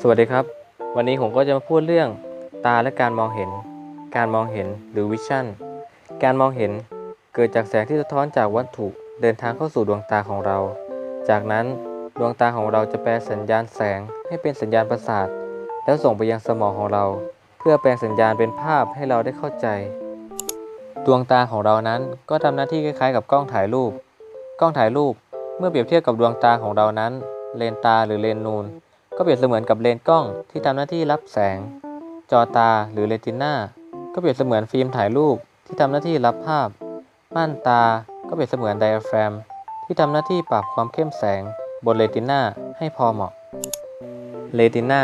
สวัสดีครับ วันนี้ผมก็จะมาพูดเรื่องตาและการมองเห็น การมองเห็นหรือวิชั่น การมองเห็นเกิดจากแสงที่สะท้อนจากวัตถุเดินทางเข้าสู่ดวงตาของเรา จากนั้นดวงตาของเราจะแปลสัญญาณแสงให้เป็นสัญญาณประสาท แล้วส่งไปยังสมองของเรา เพื่อแปลงสัญญาณเป็นภาพให้เราได้เข้าใจ ดวงตาของเรานั้นก็ทำหน้าที่คล้ายๆ กับกล้องถ่ายรูป กล้องถ่ายรูป เมื่อเปรียบเทียบกับดวงตาของเรานั้น เลนตาหรือเลนนูน ก็เปรียบเสมือนกับเลนกล้องที่ทำหน้าที่รับแสง จอตาหรือเรติน่าก็เปรียบเสมือนฟิล์มถ่ายรูปที่ทำหน้าที่รับภาพ ม่านตาก็เปรียบเสมือนไดอะแฟรมที่ทำหน้าที่ปรับความเข้มแสง บนเรติน่าให้พอเหมาะเรติน่า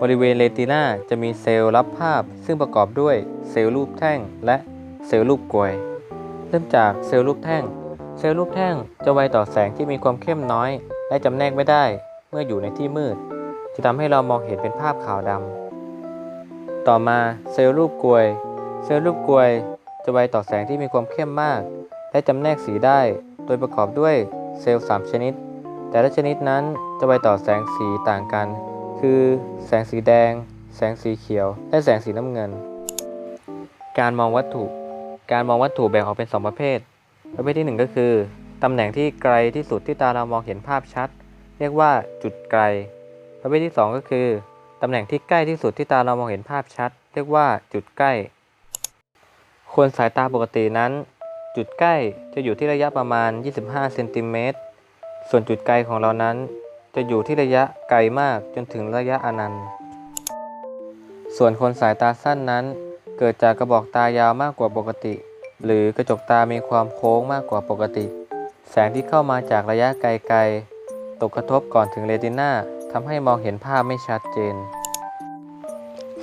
บริเวณเรติน่าจะมีเซลล์รับภาพ ซึ่งประกอบด้วยเซลล์รูปแท่งและเซลล์รูปกลวย เริ่มจากเซลล์รูปแท่ง เซลล์รูปแท่งจะไวต่อแสงที่มีความเข้มน้อย และจำแนกไม่ได้เมื่ออยู่ในที่มืด จะทำให้เรามองเห็นเป็นภาพขาวดำต่อมาเซลล์รูปกลวย เซลล์รูปกลวย จะไวต่อแสงที่มีความเข้มมาก และจำแนกสีได้ โดยประกอบด้วยเซลล์3ชนิด แต่ละชนิดนั้นจะไวต่อแสงสีต่างกัน คือ แสงสีแดง แสงสีเขียว และแสงสีน้ำเงิน การมองวัตถุ การมองวัตถุแบ่งออกเป็น 2 ประเภท ประเภทที่ 1 ก็คือ ตำแหน่งที่ไกลที่สุดที่ตาเรามองเห็นภาพชัด เรียกว่าจุดไกล ประเภทที่ 2 ก็คือ ตำแหน่งที่ใกล้ที่สุดที่ตาเรามองเห็นภาพชัด เรียกว่าจุดใกล้ คนสายตาปกตินั้น จุดใกล้จะอยู่ที่ระยะประมาณ 25เซนติเมตรส่วนจุดไกลของเรานั้น จะอยู่ที่ระยะไกลมากจนถึงระยะอนันต์ ส่วนคนสายตาสั้นนั้น เกิดจากกระบอกตายาวมากกว่าปกติ หรือกระจกตามีความโค้งมากกว่าปกติ แสงที่เข้ามาจากระยะไกลๆ ตกกระทบก่อนถึงเรติน่าทำให้มองเห็นภาพไม่ชัดเจน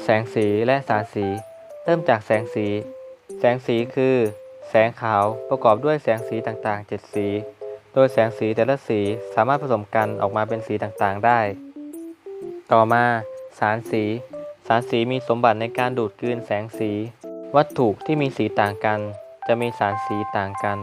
แสงสีและสารสี เริ่มจากแสงสี แสงสีคือ แสงขาวประกอบด้วยแสงสีต่างๆ 7 สี โดยแสงสีแต่ละสีสามารถผสมกันออกมาเป็นสีต่างๆได้ ต่อมา สารสี สารสีมีสมบัติในการดูดกลืนแสงสี วัตถุที่มีสีต่างกัน จะมีสารสีต่างกัน